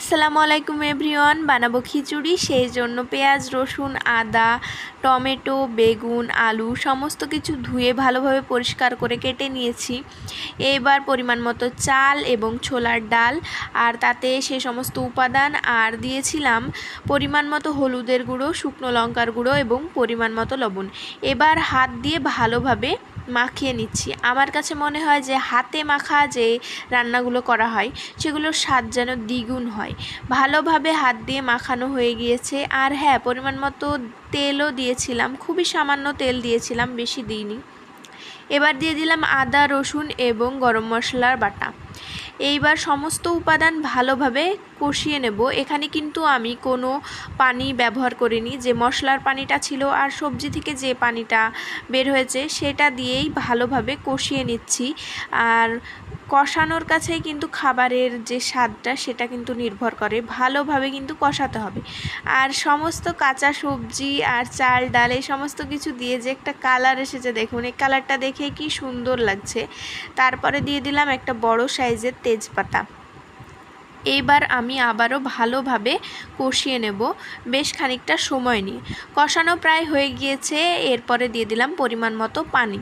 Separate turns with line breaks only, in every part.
আসসালামু আলাইকুম এভরিওয়ান, বানাবো খিচুড়ি, সেই জন্য পেঁয়াজ, রসুন, আদা, টমেটো, বেগুন, আলু সমস্ত কিছু ধুয়ে ভালোভাবে পরিষ্কার করে কেটে নিয়েছি। এবার পরিমাণ মতো চাল এবং ছোলার ডাল আর তাতে সে সমস্ত উপাদান আর দিয়েছিলাম পরিমাণ মতো হলুদের গুঁড়ো, শুকনো লঙ্কার গুঁড়ো এবং পরিমাণ মতো লবণ। এবার হাত দিয়ে ভালোভাবে মাখিয়ে নিচ্ছি। আমার কাছে মনে হয় যে হাতে মাখা যে রান্নাগুলো করা হয়, সেগুলোর স্বাদ যেন দ্বিগুণ হয়। ভালোভাবে হাত দিয়ে মাখানো হয়ে গিয়েছে। আর হ্যাঁ পরিমাণ মতো তেলও দিয়েছিলাম। খুবই সামান্য তেল দিয়েছিলাম, বেশি দিইনি। এবার দিয়ে দিলাম আদা, রসুন এবং গরম মশলার বাটা। এইবার সমস্ত উপাদান ভালোভাবে কষিয়ে নেব। এখানে কিন্তু আমি কোনো পানি ব্যবহার করিনি। যে মশলার পানিটা ছিল আর সবজি থেকে যে পানিটা বের হয়েছে, সেটা দিয়েই ভালোভাবে কষিয়ে নিচ্ছি। আর কষানোর কাছেই কিন্তু খাবারের যে স্বাদটা, সেটা কিন্তু নির্ভর করে। ভালোভাবে কিন্তু কষাতে হবে। আর সমস্ত কাঁচা সবজি আর চাল, ডাল এই সমস্ত কিছু দিয়ে যে একটা কালার এসেছে, দেখুন, এই কালারটা দেখে কি সুন্দর লাগছে। তারপরে দিয়ে দিলাম একটা বড় সাইজের তেজপাতা। এইবার আমি আবারও ভালোভাবে কষিয়ে নেব, বেশ খানিকটা সময় নিয়ে। কষানো প্রায় হয়ে গিয়েছে, এরপরে দিয়ে দিলাম পরিমাণ মতো পানি।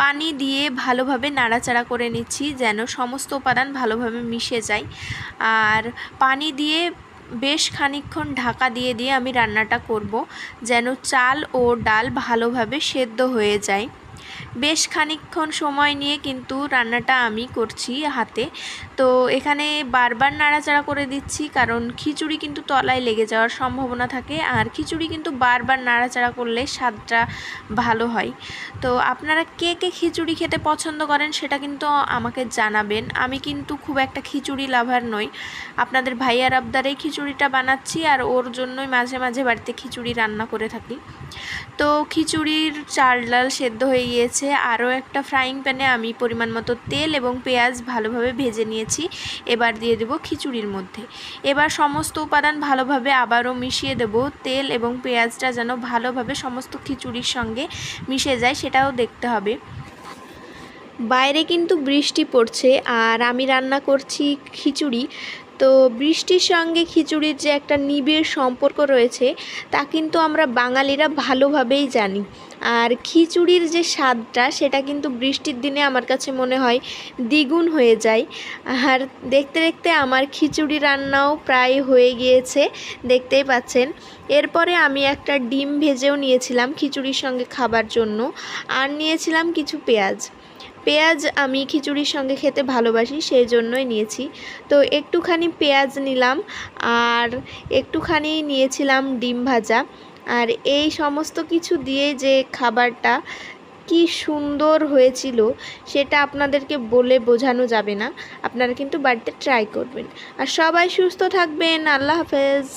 পানি দিয়ে ভালোভাবে নাড়াচাড়া করে নিচ্ছি যেন সমস্ত উপাদান ভালোভাবে মিশে যায়। আর পানি দিয়ে বেশ খানিকক্ষণ ঢাকা দিয়ে দিয়ে আমি রান্নাটা করব, যেন চাল ও ডাল ভালোভাবে সেদ্ধ হয়ে যায়। বেশ খানিকক্ষণ সময় নিয়ে কিন্তু রান্নাটা আমি করছি হাতে। তো এখানে বারবার নাড়াচাড়া করে দিচ্ছি, কারণ খিচুড়ি কিন্তু তলায় লেগে যাওয়ার সম্ভাবনা থাকে। আর খিচুড়ি কিন্তু বারবার নাড়াচাড়া করলে স্বাদটা ভালো হয়। তো আপনারা কে কে খিচুড়ি খেতে পছন্দ করেন সেটা কিন্তু আমাকে জানাবেন। আমি কিন্তু খুব একটা খিচুড়ি লাভার নই। আপনাদের ভাইয়ার আবদারেই খিচুড়িটা বানাচ্ছি আর ওর জন্যই মাঝে মাঝে বাড়িতে খিচুড়ি রান্না করে থাকি। তো খিচুড়ির চাল ডাল সেদ্ধ হয়ে গিয়েছে। আরও একটা ফ্রাইং প্যানে আমি পরিমাণ মতো তেল এবং পেঁয়াজ ভালোভাবে ভেজে নিয়েছি। এবার দিয়ে দেব খিচুড়ির মধ্যে। এবার সমস্ত উপাদান ভালোভাবে আবারও মিশিয়ে দেব। তেল এবং পেঁয়াজটা যেন ভালোভাবে সমস্ত খিচুড়ির সঙ্গে মিশে যায় সেটাও দেখতে হবে। বাইরে কিন্তু বৃষ্টি পড়ছে আর আমি রান্না করছি খিচুড়ি। তো বৃষ্টির সঙ্গে খিচুড়ির যে একটা নিবিড় সম্পর্ক রয়েছে, তা কিন্তু আমরা বাঙালিরা ভালোভাবেই জানি। আর খিচুড়ির যে স্বাদটা, সেটা কিন্তু বৃষ্টির দিনে আমার কাছে মনে হয় দ্বিগুণ হয়ে যায়। আর দেখতে দেখতে আমার খিচুড়ি রান্নাও প্রায় হয়ে গিয়েছে, দেখতেই পাচ্ছেন। এরপরে আমি একটা ডিম ভেজেও নিয়েছিলাম খিচুড়ির সঙ্গে খাবার জন্য। আর নিয়েছিলাম কিছু পেঁয়াজ। পেঁয়াজ আমি খিচুড়ির সঙ্গে খেতে ভালোবাসি সেই জন্যই নিয়েছি। তো একটুখানি পেঁয়াজ নিলাম আর একটুখানি নিয়েছিলাম ডিম ভাজা। আর এই সমস্ত কিছু দিয়ে যে খাবারটা কি সুন্দর হয়েছিল, সেটা আপনাদেরকে বলে বোঝানো যাবে না। আপনারা কিন্তু বাড়িতে ট্রাই করবেন। আর সবাই সুস্থ থাকবেন, আল্লাহ হাফেজ।